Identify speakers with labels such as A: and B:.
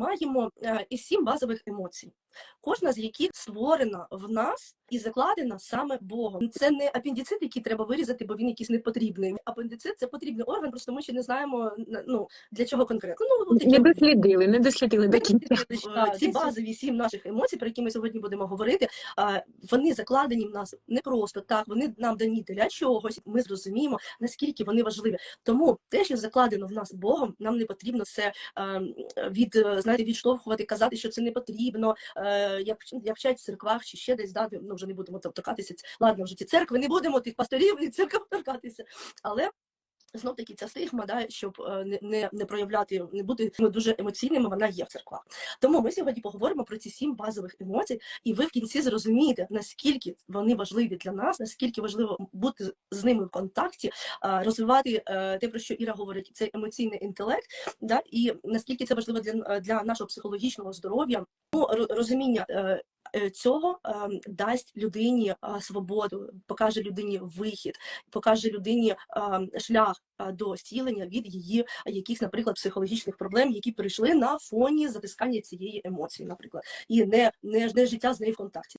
A: маємо е, і сім базових емоцій, кожна з яких створена в нас і закладена саме Богом. Це не апендицит, який треба вирізати, бо він якийсь непотрібний. Апендицит це потрібний орган, просто ми ще не знаємо ну для чого конкретно. Ну такі
B: Не дослідили, не дослідили до кінця.
A: Е, ці базові сім наших емоцій, про які ми сьогодні будемо говорити, е, вони закладені в нас не просто так. Вони нам дані для чогось. Ми зрозуміємо наскільки вони важливі. Тому те, що закладено в нас Богом, нам не потрібно це від знаєте, відштовхувати, казати, що це не потрібно. е, Як як вчать в церквах чи ще десь дати. Ну вже не будемо там торкатися. Ладно, вже ті церкви не будемо тих пасторів і церков торкатися, але. Знов таки ця стигма, да, щоб е, не, не, не проявляти, не бути ну, дуже емоційними, вона є в церквах. Тому ми сьогодні поговоримо про ці сім базових емоцій, і ви в кінці зрозумієте, наскільки вони важливі для нас, наскільки важливо бути з- ними в контакті, розвивати е, те, про що Іра говорить, цей емоційний інтелект, да, і наскільки це важливо для, для нашого психологічного здоров'я, ну, розуміння. Е, Цього е, дасть людині е, свободу, покаже людині вихід, покаже людині е, шлях е, до зцілення від її якихось, наприклад, психологічних проблем, які прийшли на фоні затискання цієї емоції, наприклад, і не, не, не життя з нею в контакті.